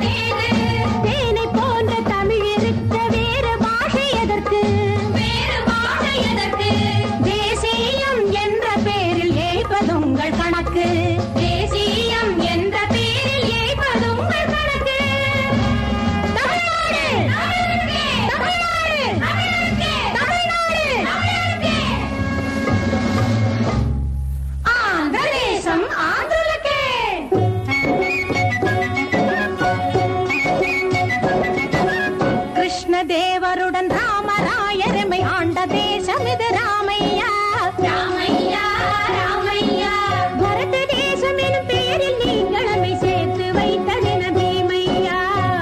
दे दे தேசமிது ராமையா. ராமையா ராமையா. பரத தேசம் எனும் பெயரில் நீங்களமை சேர்த்து வைத்தன பீமையா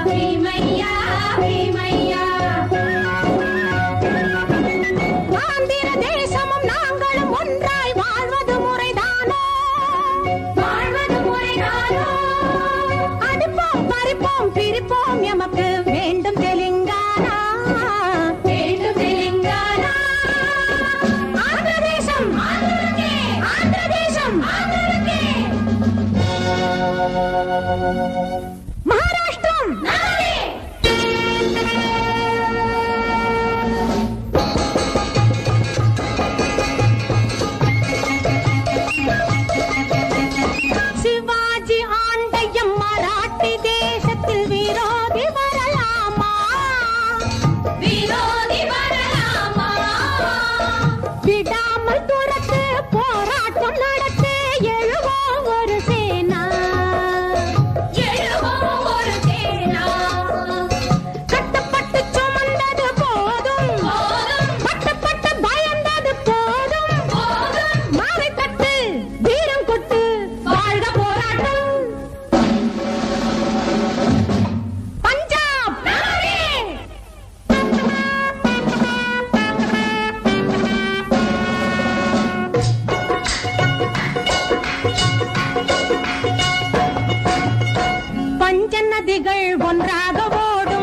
பீமையா பீமையா రాఘవోడు